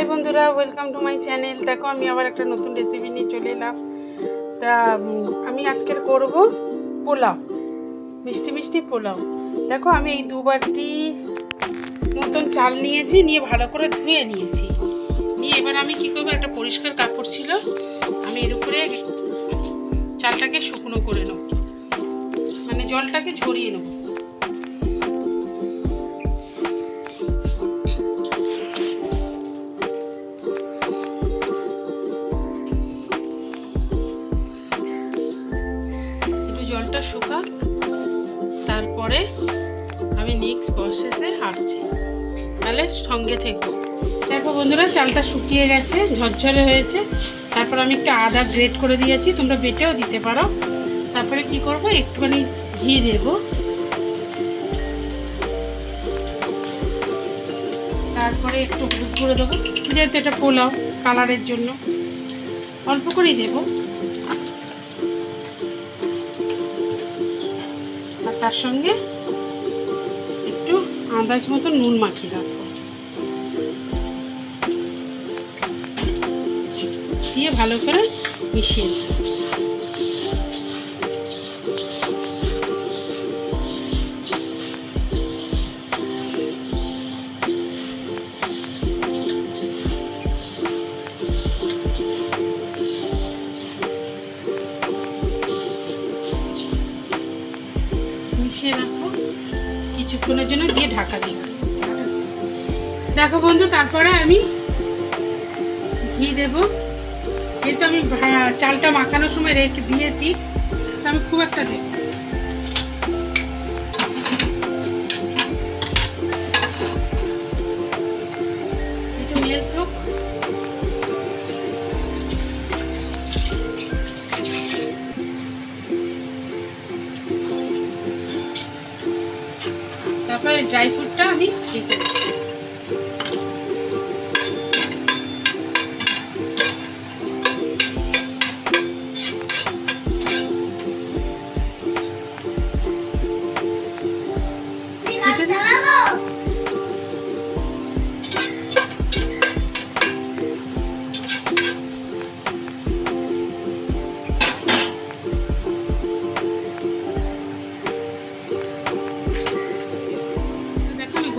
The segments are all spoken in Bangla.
হাই বন্ধুরা ওয়েলকাম টু মাই চ্যানেল দেখো, আমি আবার একটা নতুন রেসিপি নিয়ে চলে এলাম। তা আমি আজকের করব পোলাও, মিষ্টি মিষ্টি পোলাও। দেখো, আমি এই দু বাটি মতন চাল নিয়েছি, নিয়ে ভালো করে ধুয়ে নিয়েছি। নিয়ে এবার আমি কি করব, একটা পরিষ্কার কাপড় ছিল, আমি এর উপরে চালটাকে শুকনো করে নেব। মানে জলটাকে ঝরিয়ে নেব। আসছি তাহলে সঙ্গে থেকো। দেখো বন্ধুরা, চালটা শুকিয়ে গেছে, ঝরঝরে হয়েছে। তারপর আমি একটু আদা গ্রেট করে দিয়েছি, তোমরা বেটেও দিতে পারো। তারপরে কি করব, একটুখানি ঘি দেব। তারপরে একটু হলুদ করে দেবো, যেহেতু এটা পোলাও, কালারের জন্য। অল্প করেই দেবো। আর তার সঙ্গে আন্দাজ মতো নুন মাখিয়ে রাখব। দিয়ে ভালো করে মিশিয়ে ঢাকা দিই। দেখো বন্ধু, তারপরে আমি ঘি দেব। যেহেতু আমি চালটা মাখানোর সময় রেখে দিয়েছি আমি খুব একটা দেব তারপরে ড্রাই ফ্রুটটা আমি ভেজে দেবো।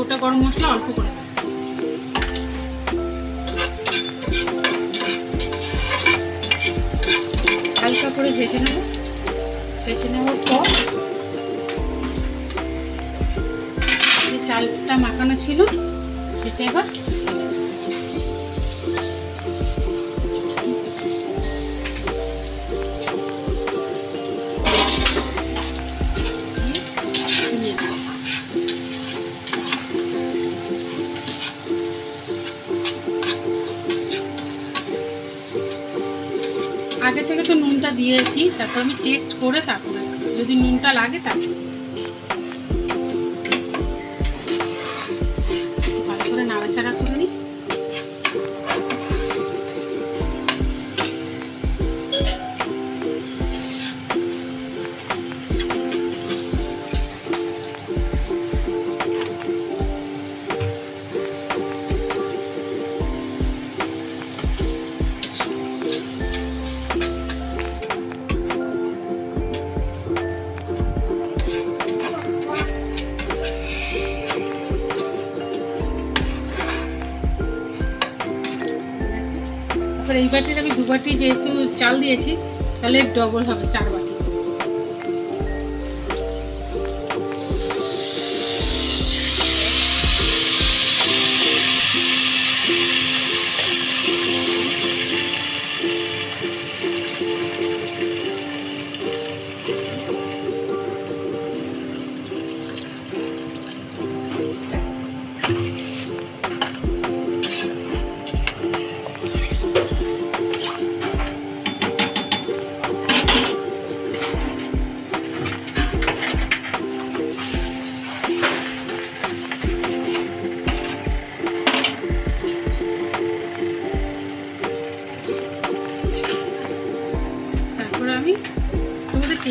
গোটা গরম মশলা অল্প করে হালকা করে ভেজে নেব। ভেজে নেওয়ার পর চালটা মাখানো ছিল, সেটা এবার আগে থেকে তো নুনটা দিয়েছি, তারপর আমি টেস্ট করে তারপরে যদি নুনটা লাগে তারপরে। ভালো করে নাড়াচাড়া করে তারপর এই বাটির আমি দু বাটি যেহেতু চাল দিয়েছি তাহলে ডবল হবে চার বাটি।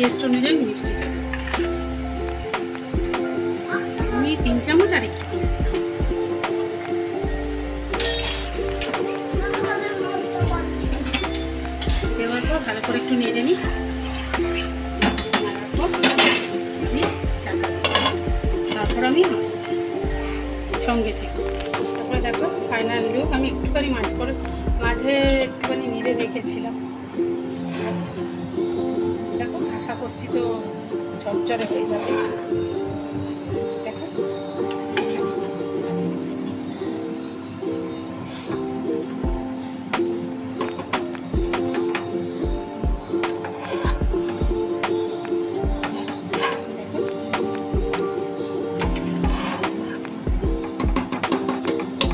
টেস্ট অনুযায়ী মিষ্টিটা আমি তিন চামচ আর একটু দেওয়ার পর ভালো করে একটু নেড়ে নিই। তারপর আমি আসছি সঙ্গে থেকে। তারপরে দেখো ফাইনাল লুক আমি একটুখানি মাছ করে মাঝে একটুখানি নেড়ে দেখেছিলাম আশা করছি তো ঝরঝরে হয়ে যাবে।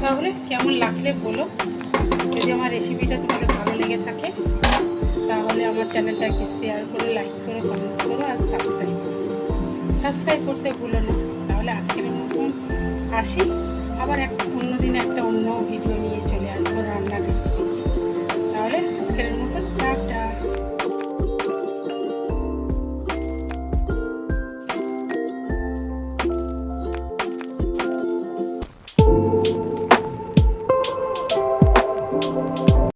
তাহলে কেমন লাগলে বলো? যদি আমার রেসিপিটা তোমাদের ভালো লেগে থাকে তাহলে আমার চ্যানেলটাকে শেয়ার করে লাইক করে কমেন্টস করো আর সাবস্ক্রাইব করো সাবস্ক্রাইব করতে ভুলো না। তাহলে আজকের মতন আসি। আবার এক অন্যদিন একটা অন্য ভিডিও নিয়ে চলে আসব রান্নার রেসিপি তাহলে আজকের মতন